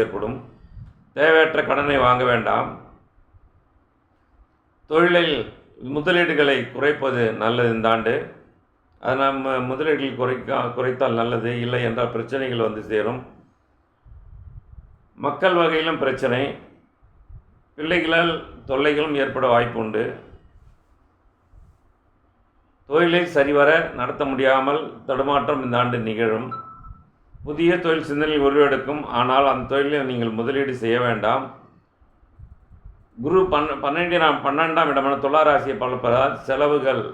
ஏற்படும். தேவையற்ற கடனை வாங்க வேண்டாம். தொழிலில் முதலீடுகளை குறைப்பது நல்லது இந்த ஆண்டு. அது நம்ம முதலீடுகள் குறைக்க குறைத்தால் நல்லது இல்லை என்றால் பிரச்சனைகள் வந்து சேரும். மக்கள் வகையிலும் பிரச்சனை. பிள்ளைகளால் தொல்லைகளும் ஏற்பட வாய்ப்பு உண்டு தொழிலை சரிவர நடத்த முடியாமல் தடுமாற்றம் இந்த ஆண்டு நிகழும். புதிய தொழில் சிந்தனையில் உருவெடுக்கும். ஆனால் அந்த தொழிலில் நீங்கள் முதலீடு செய்ய வேண்டாம். குரு பன் பன்னெண்டாம் பன்னெண்டாம் இடமான துளாராசியை பலப்பதால் செலவுகள்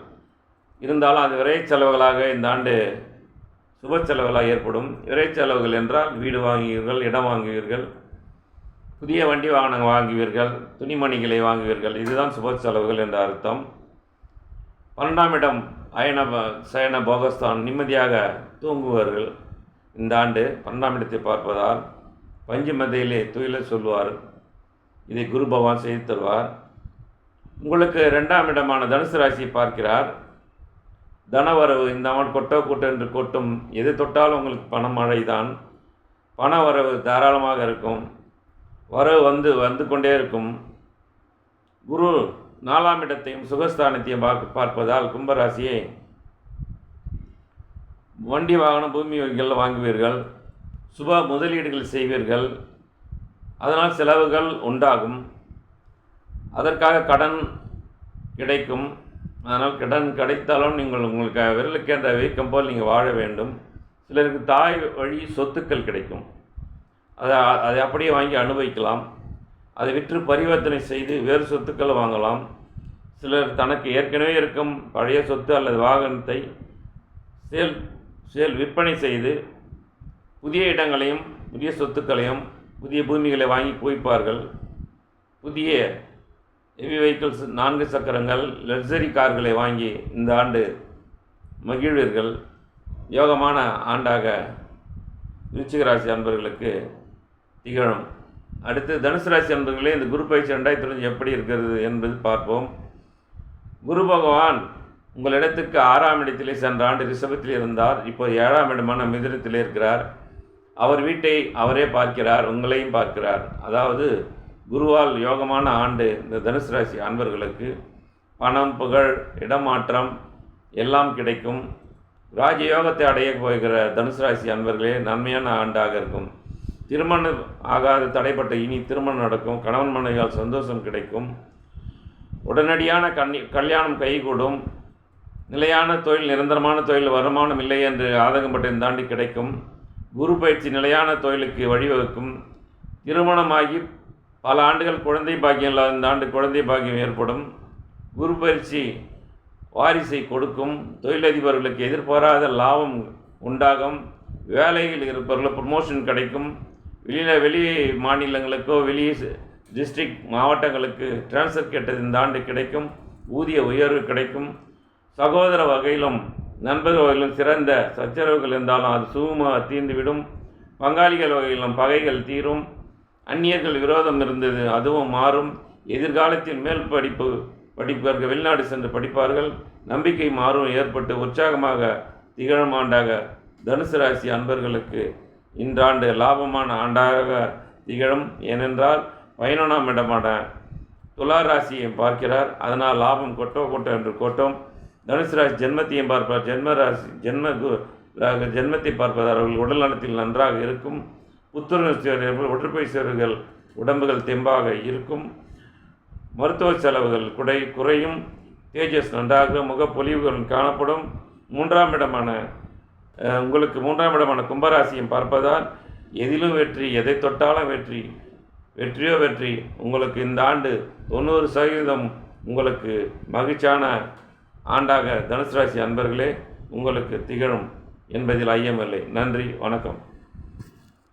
இருந்தாலும் அது விரை செலவுகளாக இந்த ஆண்டு சுப செலவுகளாக ஏற்படும். விரை செலவுகள் என்றால் வீடு வாங்குவீர்கள் இடம் வாங்குவீர்கள் புதிய வண்டி வாகனம் வாங்குவீர்கள் துணிமணிகளை வாங்குவீர்கள். இதுதான் சுப செலவுகள் என்ற அர்த்தம். பன்னெண்டாம் இடம் அயன ப- சயன போகஸ்தான் நிம்மதியாக தூங்குவார்கள். இந்த ஆண்டு பன்னெண்டாம் இடத்தை பார்ப்பதால் பஞ்சு மதையிலே துயில சொல்வார் இதை குரு பகவான் செய்து தருவார். உங்களுக்கு ரெண்டாம் இடமான தனுசு ராசியை பார்க்கிறார். தனவரவு இந்த ஆண்டு கொட்டோ கூட்டு என்று கொட்டும். எது தொட்டாலும் உங்களுக்கு பண மழை தான் பண வரவு தாராளமாக இருக்கும். வரவு வந்து வந்து கொண்டே இருக்கும். குரு நாலாம் இடத்தையும் சுகஸ்தானத்தையும் பார்க்க பார்ப்பதால் கும்பராசியை வண்டி வாகனம் பூமி வங்கிகளில் வாங்குவீர்கள் சுப முதலீடுகள் செய்வீர்கள் அதனால் செலவுகள் உண்டாகும். அதற்காக கடன் கிடைக்கும். அதனால் கடன் கிடைத்தாலும் நீங்கள் உங்களுக்கு விரலுக்கேற்ற வீக்கம் போல் நீங்கள் வாழ வேண்டும். சிலருக்கு தாய் வழி சொத்துக்கள் கிடைக்கும். அதை அதை அப்படியே வாங்கி அனுபவிக்கலாம். அதை விற்று பரிவர்த்தனை செய்து வேறு சொத்துக்களை வாங்கலாம். சிலர் தனக்கு ஏற்கனவே இருக்கும் பழைய சொத்து அல்லது வாகனத்தை சேல் சேல் விற்பனை செய்து புதிய இடங்களையும் புதிய சொத்துக்களையும் புதிய பூமிகளை வாங்கி குவிப்பார்கள். புதிய ஹெவி வெஹிக்கிள்ஸ் நான்கு சக்கரங்கள் லக்ஸரி கார்களை வாங்கி இந்த ஆண்டு மகிழ்வீர்கள். யோகமான ஆண்டாக விருச்சிக ராசி அன்பர்களுக்கு திகழும். அடுத்து தனுசு ராசி அன்பர்களே இந்த குரு பயிற்சி ரெண்டாயிரத்தி எப்படி இருக்கிறது என்பது பார்ப்போம். குரு பகவான் உங்களிடத்துக்கு ஆறாம் இடத்திலே சென்ற ஆண்டு ரிஷபத்தில் இருந்தார். இப்போ ஏழாம் இடமான மிதிரத்தில் இருக்கிறார். அவர் வீட்டை அவரே பார்க்கிறார் உங்களையும் பார்க்கிறார். அதாவது குருவால் யோகமான ஆண்டு இந்த தனுசு ராசி அன்பர்களுக்கு. பணம் புகழ் இடமாற்றம் எல்லாம் கிடைக்கும். ராஜயோகத்தை அடைய போகிற தனுசு ராசி அன்பர்களே நன்மையான ஆண்டாக இருக்கும். திருமணம் ஆகாத தடைப்பட்ட இனி திருமணம் நடக்கும். கணவன் மனைவியால் சந்தோஷம் கிடைக்கும். உடனடியான கண்ணி கல்யாணம் கைகூடும். நிலையான தொழில் நிரந்தரமான தொழில் வருமானம் இல்லை என்று ஆதங்கப்பட்டு தாண்டி கிடைக்கும். குரு பயிற்சி நிலையான தொழிலுக்கு வழிவகுக்கும். திருமணமாகி பல ஆண்டுகள் குழந்தை பாக்கியம் இல்லாத இந்த ஆண்டு குழந்தை பாக்கியம் ஏற்படும். குரு பயிற்சி வாரிசை கொடுக்கும். தொழிலதிபர்களுக்கு எதிர்பாராத லாபம் உண்டாகும். வேலையில் இருப்பவர்களுக்கு ப்ரமோஷன் கிடைக்கும். வெளியில் வெளி மாநிலங்களுக்கோ வெளி டிஸ்ட்ரிக்ட் மாவட்டங்களுக்கு டிரான்ஸ்ஃபர் கேட்டது இந்த ஆண்டு கிடைக்கும். ஊதிய உயர்வு கிடைக்கும். சகோதர வகையிலும் நண்பர்கள் வகையிலும் சிறந்த சச்சரவுகள் இருந்தாலும் அது சுகமாக தீர்ந்துவிடும். பங்காளிகள் வகையிலும் பகைகள் தீரும். அந்நியர்கள் விரோதம் இருந்தது அதுவும் மாறும். எதிர்காலத்தில் மேல் படிப்பு படிப்பவர்கள் வெளிநாடு சென்று படிப்பார்கள். நம்பிக்கை மாறும் ஏற்பட்டு உற்சாகமாக திகழும் ஆண்டாக தனுசு ராசி அன்பர்களுக்கு இன்றாண்டு லாபமான ஆண்டாக திகழும். ஏனென்றால் பதினொன்றாம் இடமான துலா ராசியை பார்க்கிறார். அதனால் லாபம் கொட்டோ கொட்டோ என்று கொட்டும். தனுசு ராசி ஜென்மத்தையும் பார்ப்பார் ஜென்ம ராசி ஜென்ம கு- ராக ஜென்மத்தை பார்ப்பதால் அவர்கள் உடல் நலத்தில் நன்றாக இருக்கும். புத்துணர்ச்சி அடைவார்கள், உடம்புகள் தெம்பாக இருக்கும். மருத்துவ செலவுகள் குறை குறையும். தேஜஸ் நன்றாக முகப்பொலிவுகள் காணப்படும். மூன்றாம் இடமான உங்களுக்கு மூன்றாம் இடமான கும்பராசியும் பார்ப்பதால் எதிலும் வெற்றி எதை தொட்டாலும் வெற்றி வெற்றியோ வெற்றி. உங்களுக்கு இந்த ஆண்டு தொண்ணூறு சதவீதம் உங்களுக்கு மகிழ்ச்சியான ஆண்டாக தனுசு ராசி அன்பர்களே உங்களுக்கு திகழும் என்பதில் ஐயமில்லை. நன்றி வணக்கம்.